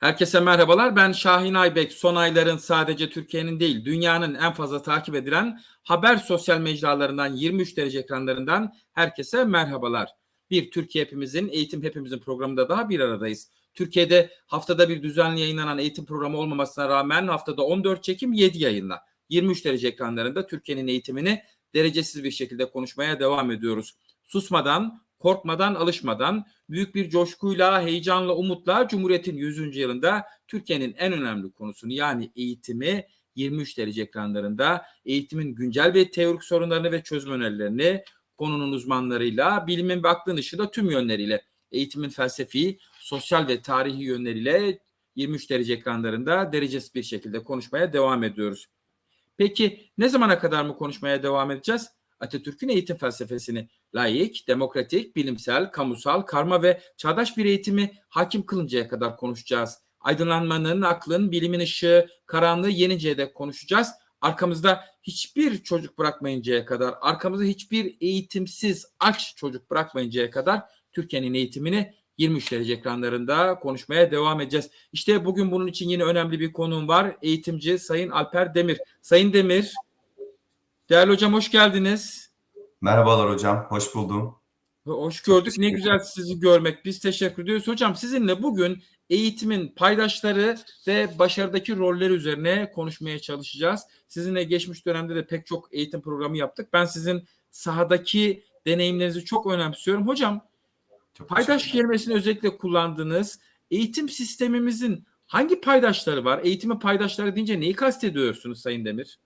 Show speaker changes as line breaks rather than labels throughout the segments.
Herkese merhabalar. Ben Şahin Aybek. Son ayların sadece Türkiye'nin değil, dünyanın en fazla takip edilen haber sosyal mecralarından 23 derece ekranlarından herkese merhabalar. Bir Türkiye hepimizin, eğitim hepimizin programında daha bir aradayız. Türkiye'de haftada bir düzenli yayınlanan eğitim programı olmamasına rağmen haftada 14 çekim 7 yayınla 23 derece ekranlarında Türkiye'nin eğitimini derecesiz bir şekilde konuşmaya devam ediyoruz. Susmadan, korkmadan, alışmadan, büyük bir coşkuyla, heyecanla, umutla Cumhuriyet'in 100. yılında Türkiye'nin en önemli konusunu yani eğitimi 23 derece ekranlarında eğitimin güncel ve teorik sorunlarını ve çözüm önerilerini konunun uzmanlarıyla, bilimin ve aklın ışığında tüm yönleriyle eğitimin felsefi, sosyal ve tarihi yönleriyle 23 derece ekranlarında derecesiz bir şekilde konuşmaya devam ediyoruz. Peki ne zamana kadar mı konuşmaya devam edeceğiz? Atatürk'ün eğitim felsefesini layık, demokratik, bilimsel, kamusal, karma ve çağdaş bir eğitimi hakim kılıncaya kadar konuşacağız. Aydınlanmanın, aklın, bilimin ışığı, karanlığı yeninceye dek konuşacağız. Arkamızda hiçbir çocuk bırakmayıncaya kadar, arkamızda hiçbir eğitimsiz, aç çocuk bırakmayıncaya kadar Türkiye'nin eğitimini 23 derece ekranlarında konuşmaya devam edeceğiz. İşte bugün bunun için yine önemli bir konuğum var. Eğitimci Sayın Alper Demir. Sayın Demir, değerli hocam hoş geldiniz.
Merhabalar hocam, hoş buldum.
Hoş gördük. Ne güzel sizi görmek. Biz teşekkür ediyoruz. Hocam sizinle bugün eğitimin paydaşları ve başarıdaki rolleri üzerine konuşmaya çalışacağız. Sizinle geçmiş dönemde de pek çok eğitim programı yaptık. Ben sizin sahadaki deneyimlerinizi çok önemsiyorum. Hocam
Çok
paydaş kelimesini özellikle kullandınız. Eğitim sistemimizin hangi paydaşları var? Eğitimin paydaşları deyince neyi kastediyorsunuz Sayın Demir?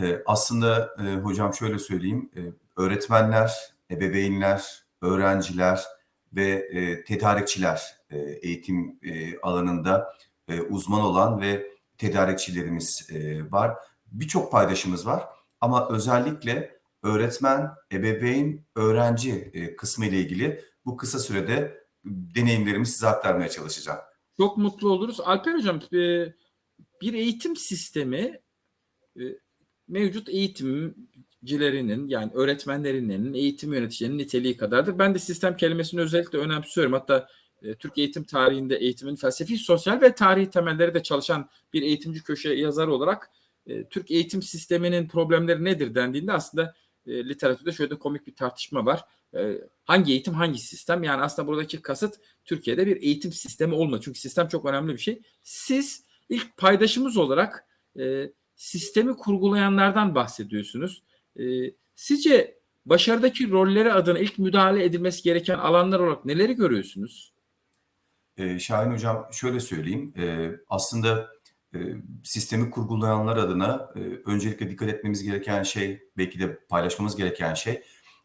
Ee, aslında e, hocam şöyle söyleyeyim, e, öğretmenler, ebeveynler, öğrenciler ve e, tedarikçiler e, eğitim e, alanında e, uzman olan ve tedarikçilerimiz e, var. Birçok paydaşımız var ama özellikle öğretmen, ebeveyn, öğrenci e, kısmı ile ilgili bu kısa sürede deneyimlerimi size aktarmaya çalışacağım.
Çok mutlu oluruz. Alper Hocam e, bir eğitim sistemi e, mevcut eğitimcilerinin yani öğretmenlerinin, eğitim yöneticilerinin niteliği kadardır. Ben de sistem kelimesini özellikle önemsiyorum. Hatta e, Türk eğitim tarihinde eğitimin felsefi, sosyal ve tarihi temelleri de çalışan bir eğitimci köşe yazarı olarak e, Türk eğitim sisteminin problemleri nedir dendiğinde aslında e, literatürde şöyle de komik bir tartışma var. E, hangi eğitim, hangi sistem? Yani aslında buradaki kasıt Türkiye'de bir eğitim sistemi olma. Çünkü sistem çok önemli bir şey. Siz ilk paydaşımız olarak e, sistemi kurgulayanlardan bahsediyorsunuz. E, sizce başarıdaki rolleri adına ilk müdahale edilmesi gereken alanlar olarak neleri görüyorsunuz?
Ee, Şahin Hocam şöyle söyleyeyim. Ee, aslında e, sistemi kurgulayanlar adına e, öncelikle dikkat etmemiz gereken şey, belki de paylaşmamız gereken şey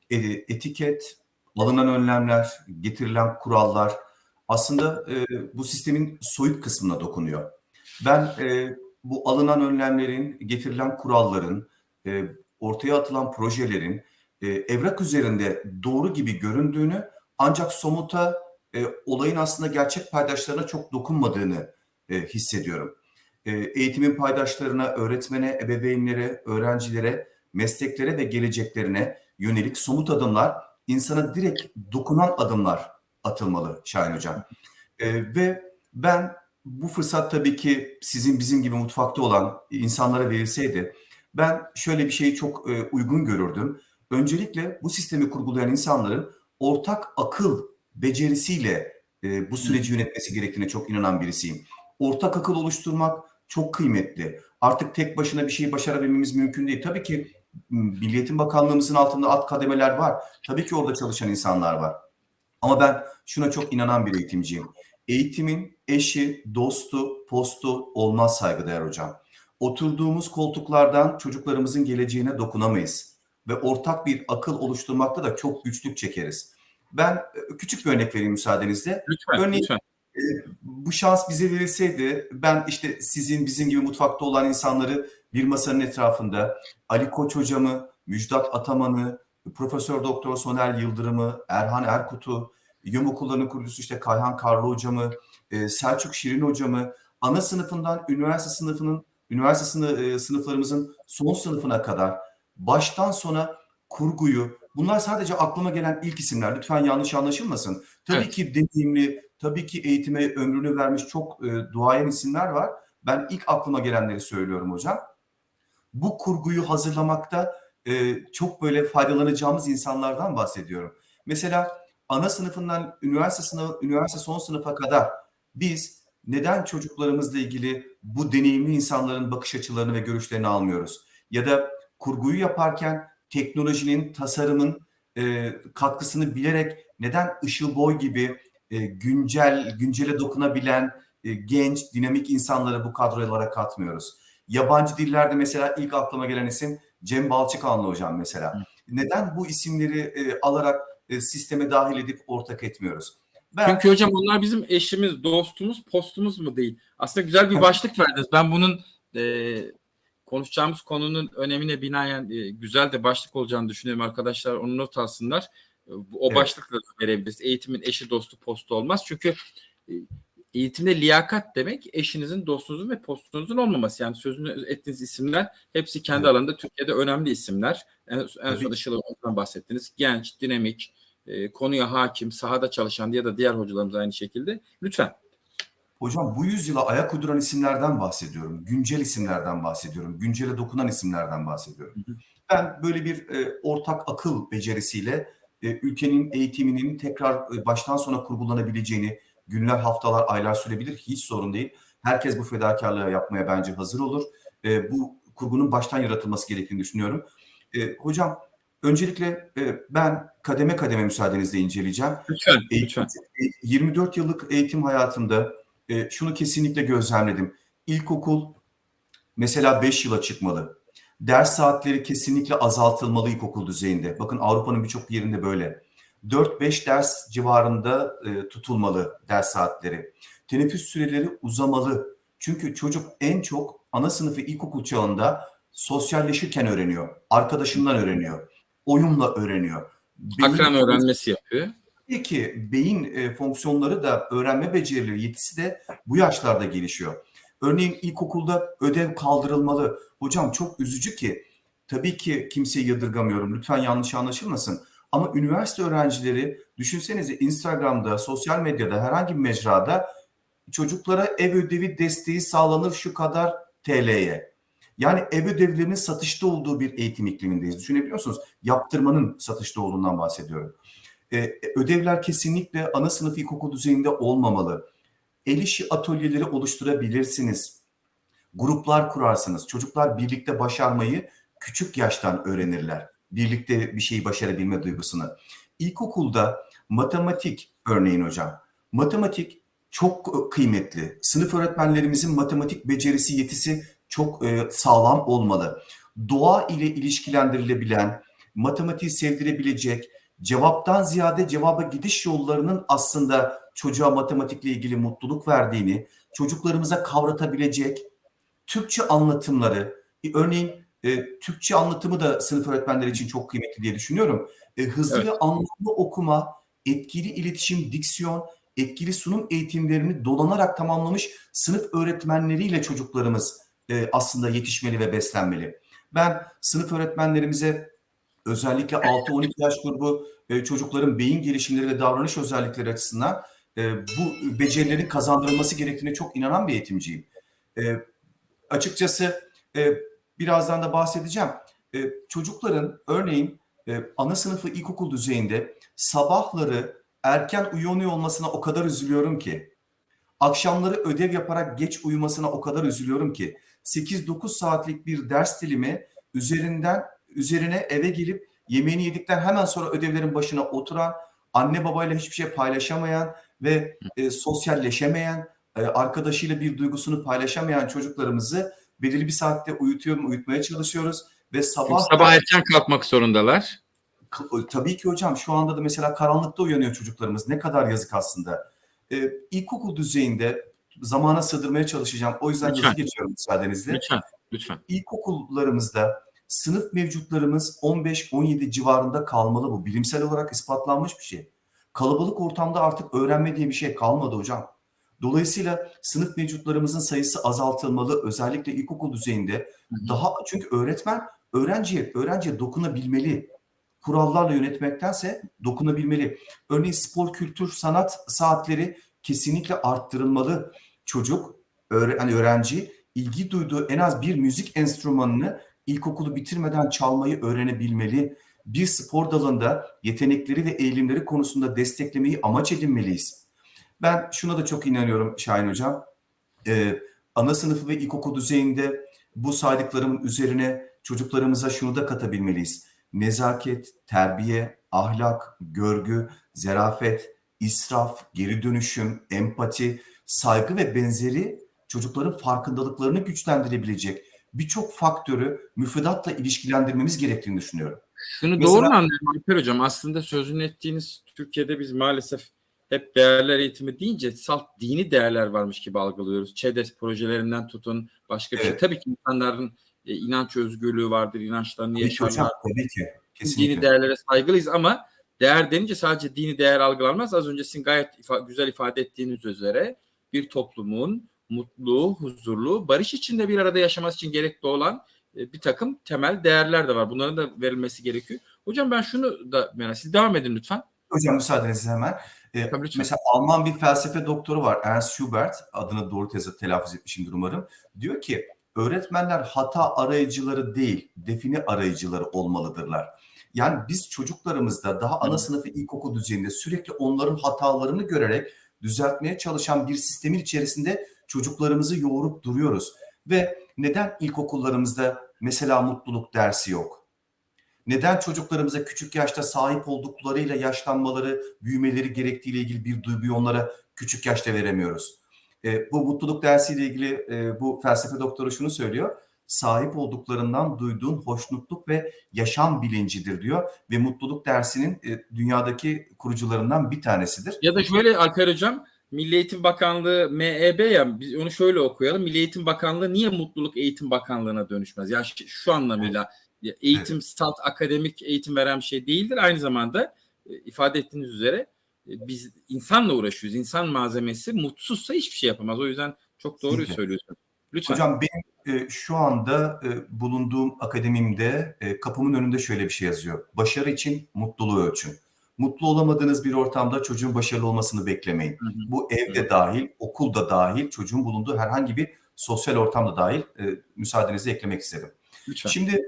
e, etiket, alınan önlemler, getirilen kurallar aslında e, bu sistemin soyut kısmına dokunuyor. Ben e, bu alınan önlemlerin, getirilen kuralların, e, ortaya atılan projelerin e, evrak üzerinde doğru gibi göründüğünü ancak somuta e, olayın aslında gerçek paydaşlarına çok dokunmadığını e, hissediyorum. E, eğitimin paydaşlarına, öğretmene, ebeveynlere, öğrencilere, mesleklere ve geleceklerine yönelik somut adımlar, insana direkt dokunan adımlar atılmalı Şahin Hocam. E, ve ben bu fırsat tabii ki sizin bizim gibi mutfakta olan insanlara verilseydi, ben şöyle bir şeyi çok e, uygun görürdüm. Öncelikle bu sistemi kurgulayan insanların ortak akıl becerisiyle e, bu süreci yönetmesi gerektiğine çok inanan birisiyim. Ortak akıl oluşturmak çok kıymetli. Artık tek başına bir şeyi başarabilmemiz mümkün değil. Tabii ki Milli Eğitim Bakanlığımızın altında alt kademeler var. Tabii ki orada çalışan insanlar var. Ama ben şuna çok inanan bir eğitimciyim. Eğitimin eşi, dostu, postu olmaz saygıdeğer hocam. Oturduğumuz koltuklardan çocuklarımızın geleceğine dokunamayız. Ve ortak bir akıl oluşturmakta da çok güçlük çekeriz. Ben e, küçük bir örnek vereyim müsaadenizle.
Lütfen,
Örneğin
lütfen.
e, bu şans bize verilseydi ben işte sizin bizim gibi mutfakta olan insanları bir masanın etrafında Ali Koç hocamı, Müjdat Ataman'ı, Profesör Doktor Soner Yıldırım'ı, Erhan Erkut'u, YÖM okullarının kurucusu işte Kayhan Karlı hocamı, e, Selçuk Şirin hocamı, ana sınıfından üniversite sınıfının, üniversite sınıf, e, sınıflarımızın son sınıfına kadar baştan sona kurguyu bunlar sadece aklıma gelen ilk isimler. Lütfen yanlış anlaşılmasın. Tabii
Evet.
ki deneyimli, tabii ki eğitime ömrünü vermiş çok e, duayen isimler var. Ben ilk aklıma gelenleri söylüyorum hocam. Bu kurguyu hazırlamakta e, çok böyle faydalanacağımız insanlardan bahsediyorum. Mesela ana sınıfından üniversite sınavı, üniversite son sınıfa kadar biz neden çocuklarımızla ilgili bu deneyimli insanların bakış açılarını ve görüşlerini almıyoruz? Ya da kurguyu yaparken teknolojinin, tasarımın e, katkısını bilerek neden Işıl Boy gibi e, güncel, güncele dokunabilen e, genç, dinamik insanları bu kadrolara katmıyoruz? Yabancı dillerde mesela ilk aklıma gelen isim Cem Balçıkanlı hocam mesela. Neden bu isimleri e, alarak e, sisteme dahil edip ortak etmiyoruz? Ben
Çünkü hocam onlar bizim eşimiz, dostumuz, postumuz mu değil? Aslında güzel bir başlık verdiniz. Ben bunun e, konuşacağımız konunun önemine binaen e, güzel de başlık olacağını düşünüyorum arkadaşlar. Onu not alsınlar. E, O
Evet.
başlıkla da verebiliriz. Eğitimin eşi dostu postu olmaz. Çünkü e, eğitimde liyakat demek eşinizin, dostunuzun ve postunuzun olmaması. Yani sözünü ettiğiniz isimler hepsi kendi
Evet.
alanında Türkiye'de önemli isimler. En, en son Işıl Hoca'dan bahsettiniz. Genç, dinamik, e, konuya hakim, sahada çalışan ya da diğer hocalarımız aynı şekilde. Lütfen.
Hocam bu yüzyıla ayak uyduran isimlerden bahsediyorum. Güncel isimlerden bahsediyorum. Güncele dokunan isimlerden bahsediyorum.
Hı hı.
Ben böyle bir e, ortak akıl becerisiyle e, ülkenin eğitiminin tekrar e, baştan sona kurgulanabileceğini, günler, haftalar, aylar sürebilir. Hiç sorun değil. Herkes bu fedakarlığı yapmaya bence hazır olur. E, bu kurgunun baştan yaratılması gerektiğini düşünüyorum. E, hocam öncelikle e, ben kademe kademe müsaadenizle inceleyeceğim.
Lütfen.
Eğitim-
Lütfen.
e, 24 yıllık eğitim hayatımda e, şunu kesinlikle gözlemledim. İlkokul mesela 5 yıla çıkmalı. Ders saatleri kesinlikle azaltılmalı ilkokul düzeyinde. Bakın Avrupa'nın birçok yerinde böyle. 4-5 ders civarında e, tutulmalı ders saatleri. Teneffüs süreleri uzamalı. Çünkü çocuk en çok ana sınıfı ilkokul çağında sosyalleşirken öğreniyor. Arkadaşından öğreniyor. Oyunla öğreniyor. Beyin-
Akran öğrenmesi yapıyor.
Tabii ki beyin e, fonksiyonları da öğrenme becerileri, yetisi de bu yaşlarda gelişiyor. Örneğin ilkokulda ödev kaldırılmalı. Hocam çok üzücü ki tabii ki kimseyi yadırgamıyorum. Lütfen yanlış anlaşılmasın. Ama üniversite öğrencileri düşünsenize Instagram'da, sosyal medyada herhangi bir mecrada çocuklara ev ödevi desteği sağlanır şu kadar TL'ye. Yani ev ödevlerinin satışta olduğu bir eğitim iklimindeyiz. Düşünebiliyor musunuz? Yaptırmanın satışta olduğundan bahsediyorum. Ee, ödevler kesinlikle ana sınıf ilkokul düzeyinde olmamalı. El işi atölyeleri oluşturabilirsiniz. Gruplar kurarsınız. Çocuklar birlikte başarmayı küçük yaştan öğrenirler. Birlikte bir şeyi başarabilme duygusunu. İlkokulda matematik örneğin hocam. Matematik çok kıymetli. Sınıf öğretmenlerimizin matematik becerisi, yetisi çok e, sağlam olmalı. Doğa ile ilişkilendirilebilen, matematiği sevdirebilecek, cevaptan ziyade cevaba gidiş yollarının aslında çocuğa matematikle ilgili mutluluk verdiğini, çocuklarımıza kavratabilecek Türkçe anlatımları, e, örneğin e, Türkçe anlatımı da sınıf öğretmenleri için çok kıymetli diye düşünüyorum. E, hızlı
Evet.
ve anlamlı okuma, etkili iletişim, diksiyon, etkili sunum eğitimlerini dolanarak tamamlamış sınıf öğretmenleriyle çocuklarımız e, aslında yetişmeli ve beslenmeli. Ben sınıf öğretmenlerimize özellikle 6-12 yaş grubu e, çocukların beyin gelişimleri ve davranış özellikleri açısından e, bu becerilerin kazandırılması gerektiğine çok inanan bir eğitimciyim. Açıkçası birazdan da bahsedeceğim. Çocukların örneğin ana sınıfı ilkokul düzeyinde sabahları erken uyanıyor olmasına o kadar üzülüyorum ki. Akşamları ödev yaparak geç uyumasına o kadar üzülüyorum ki. 8-9 saatlik bir ders dilimi üzerinden üzerine eve gelip yemeğini yedikten hemen sonra ödevlerin başına oturan, anne babayla hiçbir şey paylaşamayan ve e, sosyalleşemeyen, e, arkadaşıyla bir duygusunu paylaşamayan çocuklarımızı belirli bir saatte uyutuyor, uyutmaya çalışıyoruz ve sabah
sabah erken kalkmak zorundalar.
K- Tabii ki hocam şu anda da mesela karanlıkta uyanıyor çocuklarımız. Ne kadar yazık aslında. Ee, ilkokul düzeyinde zamana sığdırmaya çalışacağım. O yüzden
Lütfen.
hızlı geçiyorum müsaadenizle.
Lütfen. Lütfen.
İlkokullarımızda sınıf mevcutlarımız 15-17 civarında kalmalı bu. Bilimsel olarak ispatlanmış bir şey. Kalabalık ortamda artık öğrenme diye bir şey kalmadı hocam. Dolayısıyla sınıf mevcutlarımızın sayısı azaltılmalı. Özellikle ilkokul düzeyinde
hı.
daha çünkü öğretmen öğrenciye öğrenciye dokunabilmeli. kurallarla yönetmektense dokunabilmeli. Örneğin spor, kültür, sanat saatleri kesinlikle arttırılmalı. Çocuk, öğre, hani öğrenci ilgi duyduğu en az bir müzik enstrümanını ilkokulu bitirmeden çalmayı öğrenebilmeli. Bir spor dalında yetenekleri ve eğilimleri konusunda desteklemeyi amaç edinmeliyiz. Ben şuna da çok inanıyorum Şahin Hocam. Ee, ana sınıfı ve ilkokul düzeyinde bu saydıklarımın üzerine çocuklarımıza şunu da katabilmeliyiz. Nezaket, terbiye, ahlak, görgü, zerafet, israf, geri dönüşüm, empati, saygı ve benzeri çocukların farkındalıklarını güçlendirebilecek birçok faktörü müfredatla ilişkilendirmemiz gerektiğini düşünüyorum.
Şunu
Mesela-
doğru mu anlıyorum Alper Hocam? Aslında sözünü ettiğiniz Türkiye'de biz maalesef hep değerler eğitimi deyince salt dini değerler varmış gibi algılıyoruz. ÇEDES projelerinden tutun başka bir şey.
Evet.
Tabii ki insanların e, inanç özgürlüğü vardır, inançlarını yaşarlar.
hocam, tabii ki.
Dini
Kesinlikle.
değerlere saygılıyız ama değer denince sadece dini değer algılanmaz. Az önce sizin gayet ifa- güzel ifade ettiğiniz üzere bir toplumun mutlu, huzurlu, barış içinde bir arada yaşaması için gerekli olan e, bir takım temel değerler de var. Bunların da verilmesi gerekiyor. Hocam ben şunu da merak Siz devam edin lütfen.
Hocam müsaadenizle hemen. Ee,
Tabii lütfen.
mesela Alman bir felsefe doktoru var. Ernst Schubert. Adını doğru tezi telaffuz etmişimdir umarım. Diyor ki öğretmenler hata arayıcıları değil, define arayıcıları olmalıdırlar. Yani biz çocuklarımızda daha ana sınıfı ilkokul düzeyinde sürekli onların hatalarını görerek düzeltmeye çalışan bir sistemin içerisinde çocuklarımızı yoğurup duruyoruz. Ve neden ilkokullarımızda mesela mutluluk dersi yok? Neden çocuklarımıza küçük yaşta sahip olduklarıyla yaşlanmaları, büyümeleri gerektiğiyle ilgili bir duyguyu onlara küçük yaşta veremiyoruz? E, bu mutluluk dersiyle ilgili e, bu felsefe doktoru şunu söylüyor. Sahip olduklarından duyduğun hoşnutluk ve yaşam bilincidir diyor ve mutluluk dersinin e, dünyadaki kurucularından bir tanesidir.
Ya da şöyle Alper Hocam, Milli Eğitim Bakanlığı MEB ya biz onu şöyle okuyalım. Milli Eğitim Bakanlığı niye Mutluluk Eğitim Bakanlığı'na dönüşmez? Ya şu, anlamıyla eğitim stat akademik eğitim veren bir şey değildir. Aynı zamanda e, ifade ettiğiniz üzere e, biz insanla uğraşıyoruz. İnsan malzemesi mutsuzsa hiçbir şey yapamaz. O yüzden çok doğru söylüyorsunuz. Lütfen.
Hocam benim e, şu anda e, bulunduğum akademimde e, kapımın önünde şöyle bir şey yazıyor. Başarı için mutluluğu ölçün. Mutlu olamadığınız bir ortamda çocuğun başarılı olmasını beklemeyin.
Hı hı.
Bu evde dahil, okulda dahil, çocuğun bulunduğu herhangi bir sosyal ortamda dahil e, müsaadenizle eklemek istedim.
Lütfen.
Şimdi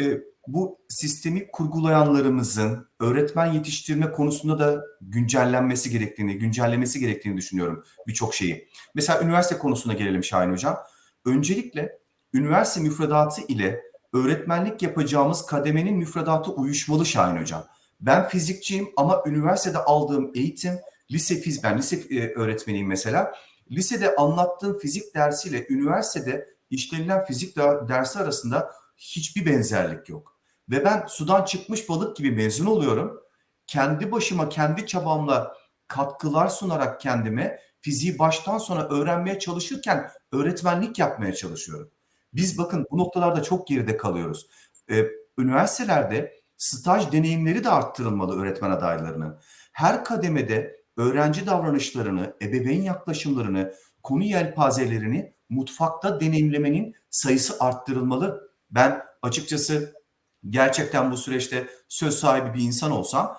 e, bu sistemi kurgulayanlarımızın öğretmen yetiştirme konusunda da güncellenmesi gerektiğini, güncellemesi gerektiğini düşünüyorum birçok şeyi. Mesela üniversite konusuna gelelim Şahin Hocam. Öncelikle üniversite müfredatı ile öğretmenlik yapacağımız kademenin müfredatı uyuşmalı Şahin Hocam. Ben fizikçiyim ama üniversitede aldığım eğitim lise fiz ben lise e, öğretmeniyim mesela. Lisede anlattığım fizik dersiyle üniversitede işlenilen fizik de- dersi arasında hiçbir benzerlik yok. Ve ben sudan çıkmış balık gibi mezun oluyorum. Kendi başıma, kendi çabamla katkılar sunarak kendime fiziği baştan sona öğrenmeye çalışırken öğretmenlik yapmaya çalışıyorum. Biz bakın bu noktalarda çok geride kalıyoruz. Ee, üniversitelerde staj deneyimleri de arttırılmalı öğretmen adaylarının. Her kademede öğrenci davranışlarını, ebeveyn yaklaşımlarını, konu yelpazelerini mutfakta deneyimlemenin sayısı arttırılmalı. Ben açıkçası gerçekten bu süreçte söz sahibi bir insan olsam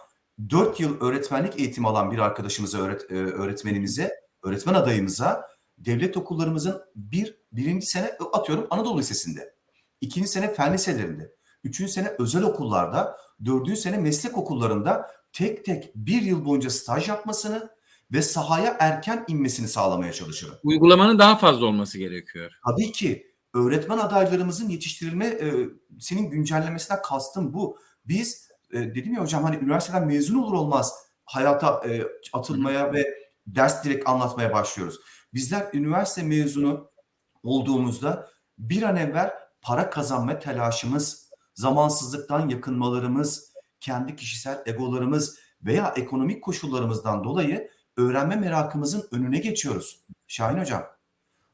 4 yıl öğretmenlik eğitimi alan bir arkadaşımıza, öğret, öğretmenimize, öğretmen adayımıza devlet okullarımızın bir, birinci sene atıyorum Anadolu Lisesi'nde, ikinci sene fen liselerinde, üçüncü sene özel okullarda, dördüncü sene meslek okullarında tek tek bir yıl boyunca staj yapmasını ve sahaya erken inmesini sağlamaya çalışırım.
Uygulamanın daha fazla olması gerekiyor.
Tabii ki öğretmen adaylarımızın yetiştirilme e, senin güncellemesinden kastım bu. Biz e, dedim ya hocam hani üniversiteden mezun olur olmaz hayata e, atılmaya ve ders direkt anlatmaya başlıyoruz. Bizler üniversite mezunu olduğumuzda bir an evvel para kazanma telaşımız, zamansızlıktan yakınmalarımız, kendi kişisel egolarımız veya ekonomik koşullarımızdan dolayı öğrenme merakımızın önüne geçiyoruz. Şahin hocam.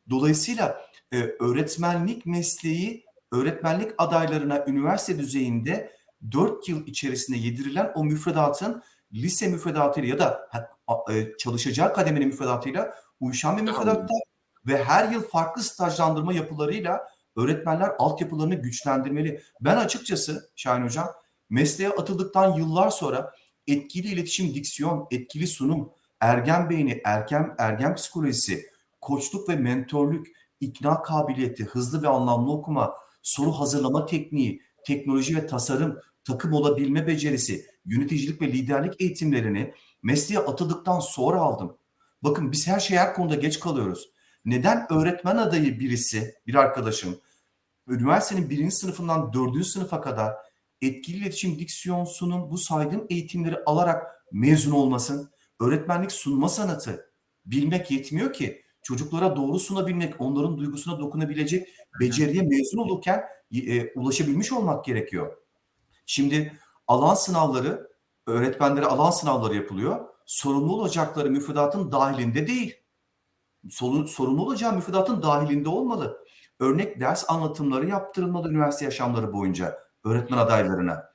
Dolayısıyla e, öğretmenlik mesleği, öğretmenlik adaylarına üniversite düzeyinde 4 yıl içerisinde yedirilen o müfredatın lise müfredatıyla ya da e, çalışacağı kademenin müfredatıyla uyuşan bir müfredatta ve her yıl farklı stajlandırma yapılarıyla öğretmenler altyapılarını güçlendirmeli. Ben açıkçası Şahin Hocam Mesleğe atıldıktan yıllar sonra etkili iletişim, diksiyon, etkili sunum, ergen beyni, erken ergen psikolojisi, koçluk ve mentorluk, ikna kabiliyeti, hızlı ve anlamlı okuma, soru hazırlama tekniği, teknoloji ve tasarım, takım olabilme becerisi, yöneticilik ve liderlik eğitimlerini mesleğe atıldıktan sonra aldım. Bakın biz her şey her konuda geç kalıyoruz. Neden öğretmen adayı birisi, bir arkadaşım, üniversitenin birinci sınıfından dördüncü sınıfa kadar etkili iletişim, diksiyon, sunum bu saydığım eğitimleri alarak mezun olmasın? Öğretmenlik sunma sanatı. Bilmek yetmiyor ki. Çocuklara doğru sunabilmek, onların duygusuna dokunabilecek beceriye mezun olurken e, ulaşabilmiş olmak gerekiyor. Şimdi alan sınavları, öğretmenlere alan sınavları yapılıyor. Sorumlu olacakları müfredatın dahilinde değil. Sorumlu olacağı müfredatın dahilinde olmalı. Örnek ders anlatımları yaptırılmalı üniversite yaşamları boyunca öğretmen adaylarına.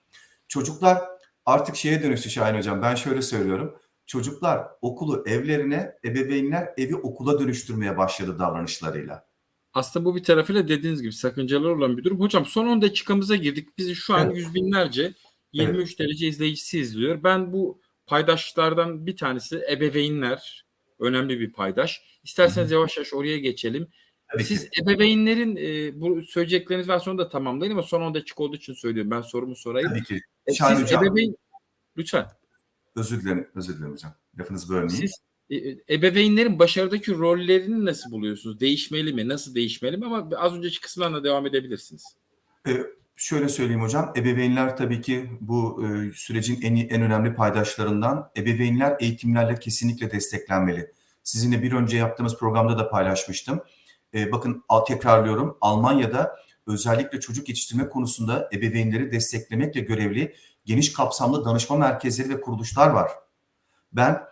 Çocuklar artık şeye dönüştü Şahin Hocam. Ben şöyle söylüyorum. Çocuklar okulu evlerine, ebeveynler evi okula dönüştürmeye başladı davranışlarıyla.
Aslında bu bir tarafıyla dediğiniz gibi sakıncalar olan bir durum. Hocam son 10 dakikamıza girdik. Bizi şu an
Evet.
yüz binlerce 23 derece izleyicisi izliyor. Ben bu paydaşlardan bir tanesi ebeveynler. Önemli bir paydaş. İsterseniz yavaş yavaş oraya geçelim.
Tabii
Siz
ki.
ebeveynlerin e, bu söyleyecekleriniz var sonra da tamamlayın ama son 10 dakika olduğu için söylüyorum. Ben sorumu sorayım.
Tabii ki.
E,
Şahin
Siz
Hocam,
ebeveyn lütfen.
özür dilerim, özür dilerim hocam. Lafınızı bölmeyeyim.
Siz e, e, ebeveynlerin başarıdaki rollerini nasıl buluyorsunuz? Değişmeli mi? Nasıl değişmeli mi? Ama az önceki kısımlarla devam edebilirsiniz.
Ee, şöyle söyleyeyim hocam, ebeveynler tabii ki bu e, sürecin en en önemli paydaşlarından. Ebeveynler eğitimlerle kesinlikle desteklenmeli. Sizinle bir önce yaptığımız programda da paylaşmıştım. Ee, bakın al- tekrarlıyorum, Almanya'da özellikle çocuk yetiştirme konusunda ebeveynleri desteklemekle görevli geniş kapsamlı danışma merkezleri ve kuruluşlar var. Ben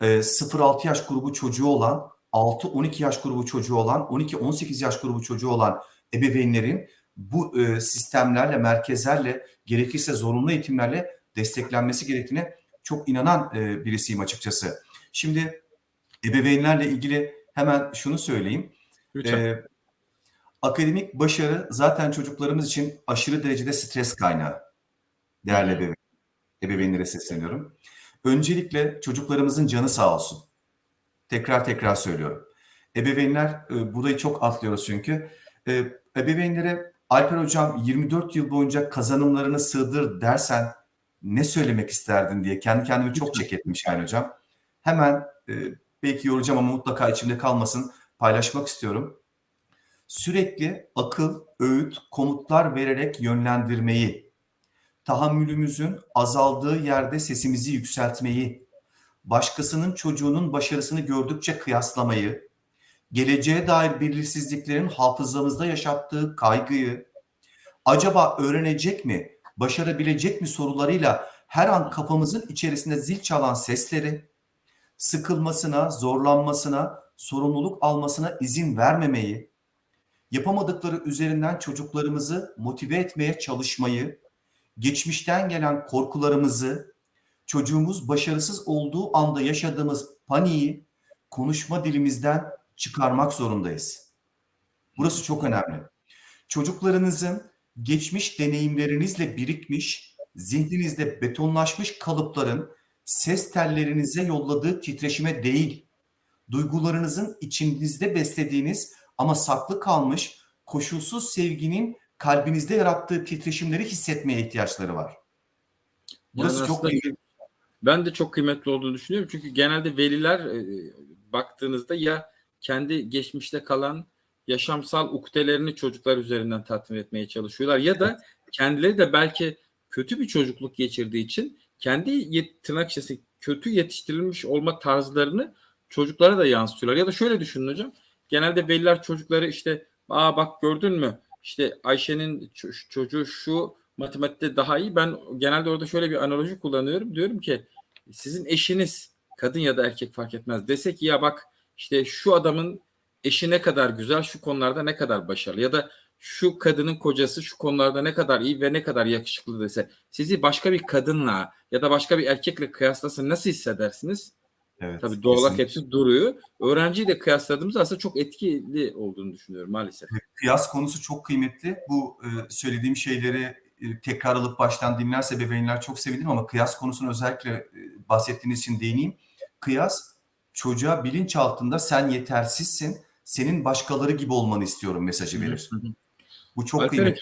e, 0-6 yaş grubu çocuğu olan, 6-12 yaş grubu çocuğu olan, 12-18 yaş grubu çocuğu olan ebeveynlerin bu e, sistemlerle, merkezlerle, gerekirse zorunlu eğitimlerle desteklenmesi gerektiğine çok inanan e, birisiyim açıkçası. Şimdi ebeveynlerle ilgili hemen şunu söyleyeyim.
Lütfen.
E, akademik başarı zaten çocuklarımız için aşırı derecede stres kaynağı. Değerli ebeveyn, ebeveynlere sesleniyorum. Öncelikle çocuklarımızın canı sağ olsun. Tekrar tekrar söylüyorum. Ebeveynler e, burayı çok atlıyoruz çünkü. E, ebeveynlere Alper hocam 24 yıl boyunca kazanımlarını sığdır dersen ne söylemek isterdin diye kendi kendimi çok çek ettim Şahin hocam. Hemen e, belki yoracağım ama mutlaka içimde kalmasın paylaşmak istiyorum. Sürekli akıl, öğüt, komutlar vererek yönlendirmeyi, tahammülümüzün azaldığı yerde sesimizi yükseltmeyi, başkasının çocuğunun başarısını gördükçe kıyaslamayı, geleceğe dair belirsizliklerin hafızamızda yaşattığı kaygıyı, acaba öğrenecek mi, başarabilecek mi sorularıyla her an kafamızın içerisinde zil çalan sesleri, sıkılmasına, zorlanmasına, sorumluluk almasına izin vermemeyi, yapamadıkları üzerinden çocuklarımızı motive etmeye çalışmayı, geçmişten gelen korkularımızı, çocuğumuz başarısız olduğu anda yaşadığımız paniği konuşma dilimizden çıkarmak zorundayız. Burası çok önemli. Çocuklarınızın geçmiş deneyimlerinizle birikmiş, zihninizde betonlaşmış kalıpların ses tellerinize yolladığı titreşime değil, duygularınızın içinizde beslediğiniz ama saklı kalmış koşulsuz sevginin kalbinizde yarattığı titreşimleri hissetmeye ihtiyaçları var. Burası
Yani
çok kıymetli.
Ben de çok kıymetli olduğunu düşünüyorum. Çünkü genelde veliler e, baktığınızda ya kendi geçmişte kalan yaşamsal ukdelerini çocuklar üzerinden tatmin etmeye çalışıyorlar ya da kendileri de belki kötü bir çocukluk geçirdiği için kendi yet, tırnak içerisinde kötü yetiştirilmiş olma tarzlarını çocuklara da yansıtıyorlar. Ya da şöyle düşünün hocam. Genelde veliler çocukları işte aa bak gördün mü işte Ayşe'nin çocuğu şu matematikte daha iyi. Ben genelde orada şöyle bir analoji kullanıyorum. Diyorum ki sizin eşiniz kadın ya da erkek fark etmez dese ki ya bak işte şu adamın eşi ne kadar güzel şu konularda ne kadar başarılı ya da şu kadının kocası şu konularda ne kadar iyi ve ne kadar yakışıklı dese sizi başka bir kadınla ya da başka bir erkekle kıyaslasın nasıl hissedersiniz?
Evet,
Tabii doğal olarak hepsi duruyor. Öğrenciyi de kıyasladığımızda aslında çok etkili olduğunu düşünüyorum maalesef.
Kıyas konusu çok kıymetli. Bu e, söylediğim şeyleri e, tekrar alıp baştan dinlerse bebeğinler çok sevinirim ama kıyas konusunu özellikle e, bahsettiğiniz için değineyim. Kıyas çocuğa bilinç altında sen yetersizsin, senin başkaları gibi olmanı istiyorum mesajı verir.
Hı hı.
Bu çok
Alper
kıymetli.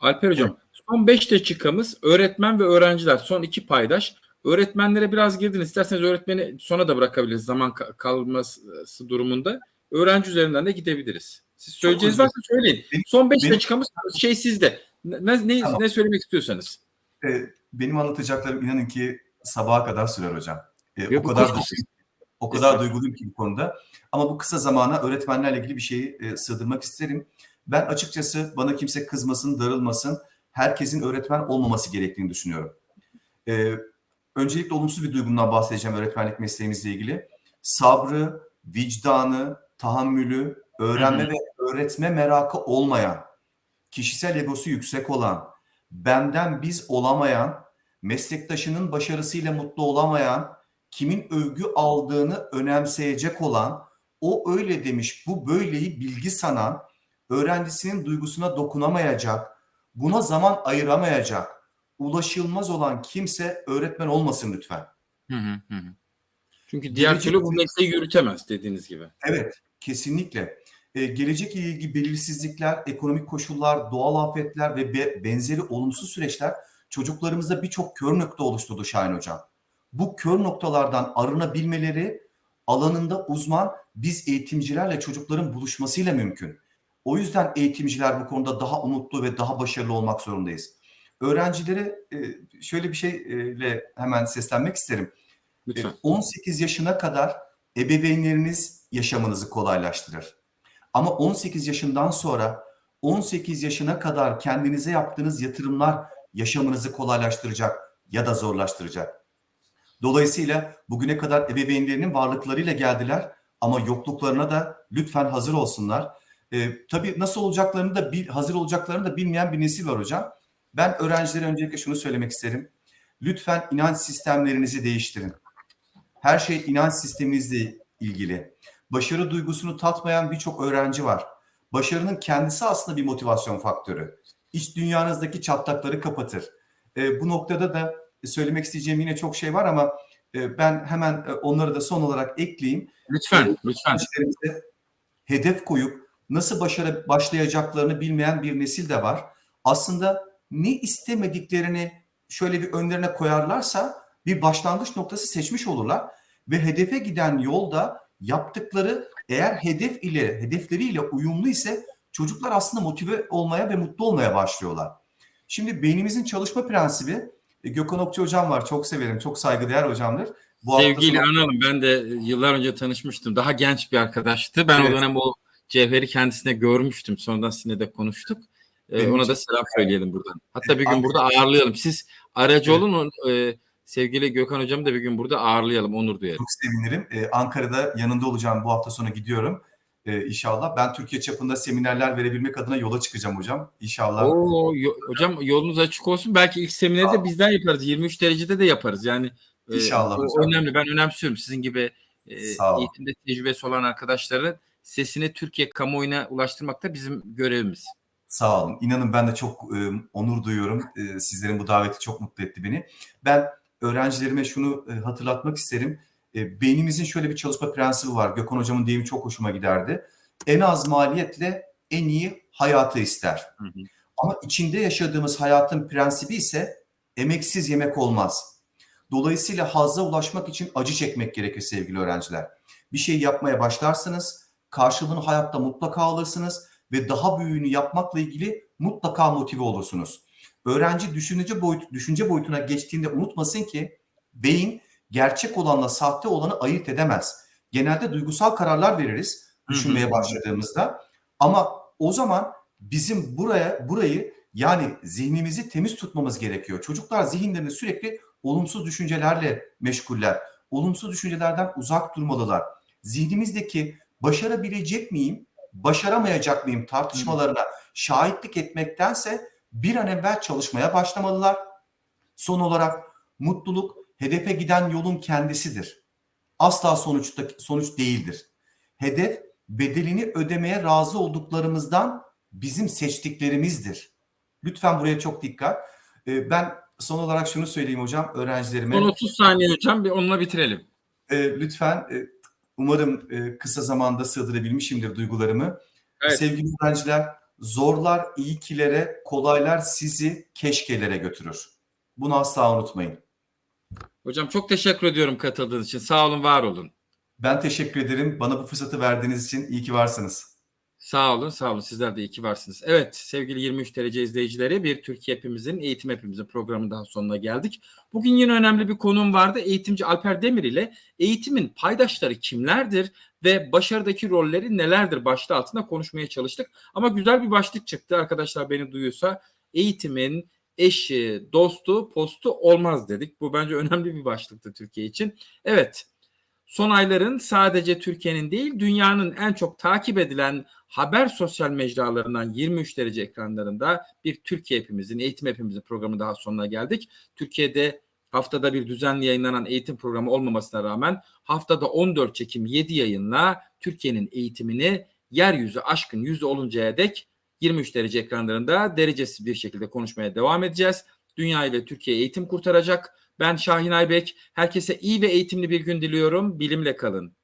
Alper Hocam son 5 dakikamız öğretmen ve öğrenciler son iki paydaş. Öğretmenlere biraz girdiniz. İsterseniz öğretmeni sona da bırakabiliriz zaman ka- kalması durumunda. Öğrenci üzerinden de gidebiliriz. Siz söyleyeceğiniz varsa söyleyin.
Benim-
Son 5
benim-
dakikamız şey sizde. Ne, ne,
Tamam.
ne söylemek istiyorsanız.
E, benim anlatacaklarım inanın ki sabaha kadar sürer hocam. E,
Yok,
o kadar duyguluyum, o kadar duyguluyum ki bu konuda. Ama bu kısa zamana öğretmenlerle ilgili bir şeyi e, sığdırmak isterim. Ben açıkçası bana kimse kızmasın, darılmasın. Herkesin öğretmen olmaması gerektiğini düşünüyorum. E, öncelikle olumsuz bir duygundan bahsedeceğim öğretmenlik mesleğimizle ilgili. Sabrı, vicdanı, tahammülü, öğrenme
Hı hı.
ve öğretme merakı olmayan, kişisel egosu yüksek olan, benden biz olamayan, meslektaşının başarısıyla mutlu olamayan, kimin övgü aldığını önemseyecek olan, o öyle demiş, bu böyleyi bilgi sanan, öğrencisinin duygusuna dokunamayacak, buna zaman ayıramayacak, ulaşılmaz olan kimse öğretmen olmasın lütfen.
Hı hı hı. Çünkü diğer
Gelecek-
türlü bu mesleği yürütemez dediğiniz gibi.
Evet, kesinlikle. Ee, gelecekle ilgili belirsizlikler, ekonomik koşullar, doğal afetler ve be- benzeri olumsuz süreçler çocuklarımızda birçok kör nokta oluşturdu Şahin Hocam. Bu kör noktalardan arınabilmeleri alanında uzman biz eğitimcilerle çocukların buluşmasıyla mümkün. O yüzden eğitimciler bu konuda daha umutlu ve daha başarılı olmak zorundayız. Öğrencilere e, şöyle bir şeyle hemen seslenmek isterim.
Lütfen.
18 yaşına kadar ebeveynleriniz yaşamınızı kolaylaştırır. Ama 18 yaşından sonra 18 yaşına kadar kendinize yaptığınız yatırımlar yaşamınızı kolaylaştıracak ya da zorlaştıracak. Dolayısıyla bugüne kadar ebeveynlerinin varlıklarıyla geldiler ama yokluklarına da lütfen hazır olsunlar. Ee, tabii nasıl olacaklarını da bil- hazır olacaklarını da bilmeyen bir nesil var hocam. Ben öğrencilere öncelikle şunu söylemek isterim. Lütfen inanç sistemlerinizi değiştirin. Her şey inanç sisteminizle ilgili. Başarı duygusunu tatmayan birçok öğrenci var. Başarının kendisi aslında bir motivasyon faktörü. İç dünyanızdaki çatlakları kapatır. E, bu noktada da söylemek isteyeceğim yine çok şey var ama e, ben hemen e, onları da son olarak ekleyeyim.
Lütfen, lütfen.
Hedef koyup nasıl başarı başlayacaklarını bilmeyen bir nesil de var. Aslında ne istemediklerini şöyle bir önlerine koyarlarsa bir başlangıç noktası seçmiş olurlar ve hedefe giden yolda yaptıkları eğer hedef ile hedefleriyle uyumlu ise çocuklar aslında motive olmaya ve mutlu olmaya başlıyorlar. Şimdi beynimizin çalışma prensibi e, Gökhan Okçu hocam var. Çok severim. Çok saygıdeğer hocamdır. Bu hafta
Sevgiyle
sonu-
analım. Ben de yıllar önce tanışmıştım. Daha genç bir arkadaştı. Ben
Evet.
o dönem o cevheri kendisine görmüştüm. Sonradan sizinle de konuştuk.
Benim
ona da selam söyleyelim buradan. Hatta bir gün burada ağırlayalım. Siz aracı
Evet.
olun. e, sevgili Gökhan hocamı da bir gün burada ağırlayalım. Onur duyarım.
Çok sevinirim. Ee, Ankara'da yanında olacağım. Bu hafta sonu gidiyorum. Ee, inşallah. Ben Türkiye çapında seminerler verebilmek adına yola çıkacağım hocam. İnşallah.
Oo, yo- hocam yolunuz açık olsun. Belki ilk semineri de bizden yaparız. 23 derecede de yaparız. Yani e,
İnşallah
o
hocam.
önemli. Ben önemsiyorum. Sizin gibi e, eğitimde tecrübesi olan arkadaşların sesini Türkiye kamuoyuna ulaştırmak da bizim görevimiz.
Sağ olun. İnanın ben de çok e, onur duyuyorum. E, sizlerin bu daveti çok mutlu etti beni. Ben öğrencilerime şunu e, hatırlatmak isterim. E, beynimizin şöyle bir çalışma prensibi var. Gökhan hocamın deyimi çok hoşuma giderdi. En az maliyetle en iyi hayatı ister.
Hı hı.
Ama içinde yaşadığımız hayatın prensibi ise emeksiz yemek olmaz. Dolayısıyla hazza ulaşmak için acı çekmek gerekir sevgili öğrenciler. Bir şey yapmaya başlarsınız, karşılığını hayatta mutlaka alırsınız ve daha büyüğünü yapmakla ilgili mutlaka motive olursunuz. Öğrenci düşünce boyut düşünce boyutuna geçtiğinde unutmasın ki beyin gerçek olanla sahte olanı ayırt edemez. Genelde duygusal kararlar veririz düşünmeye başladığımızda ama o zaman bizim buraya burayı yani zihnimizi temiz tutmamız gerekiyor. Çocuklar zihinlerini sürekli olumsuz düşüncelerle meşguller. Olumsuz düşüncelerden uzak durmalılar. Zihnimizdeki başarabilecek miyim, başaramayacak mıyım tartışmalarına şahitlik etmektense bir an evvel çalışmaya başlamalılar. Son olarak mutluluk hedefe giden yolun kendisidir. Asla sonuçta sonuç değildir. Hedef bedelini ödemeye razı olduklarımızdan bizim seçtiklerimizdir. Lütfen buraya çok dikkat. E, ben son olarak şunu söyleyeyim hocam öğrencilerime.
Son 30 saniye hocam bir onunla bitirelim.
E, lütfen e, umarım e, kısa zamanda sığdırabilmişimdir duygularımı.
Evet.
Sevgili öğrenciler, zorlar iyikilere, kolaylar sizi keşkelere götürür. Bunu asla unutmayın.
Hocam çok teşekkür ediyorum katıldığınız için. Sağ olun, var olun.
Ben teşekkür ederim. Bana bu fırsatı verdiğiniz için iyi ki varsınız.
Sağ olun, sağ olun. Sizler de iyi ki varsınız. Evet, sevgili 23 derece izleyicileri, bir Türkiye hepimizin, eğitim hepimizin programının daha sonuna geldik. Bugün yine önemli bir konum vardı. Eğitimci Alper Demir ile eğitimin paydaşları kimlerdir ve başarıdaki rolleri nelerdir başlığı altında konuşmaya çalıştık. Ama güzel bir başlık çıktı. Arkadaşlar beni duyuyorsa eğitimin eşi, dostu, postu olmaz dedik. Bu bence önemli bir başlıktı Türkiye için. Evet, son ayların sadece Türkiye'nin değil dünyanın en çok takip edilen haber sosyal mecralarından 23 derece ekranlarında bir Türkiye hepimizin, eğitim hepimizin programı daha sonuna geldik. Türkiye'de haftada bir düzenli yayınlanan eğitim programı olmamasına rağmen haftada 14 çekim 7 yayınla Türkiye'nin eğitimini yeryüzü aşkın yüzü oluncaya dek 23 derece ekranlarında derecesiz bir şekilde konuşmaya devam edeceğiz. Dünyayı ve Türkiye eğitim kurtaracak. Ben Şahin Aybek. Herkese iyi ve eğitimli bir gün diliyorum. Bilimle kalın.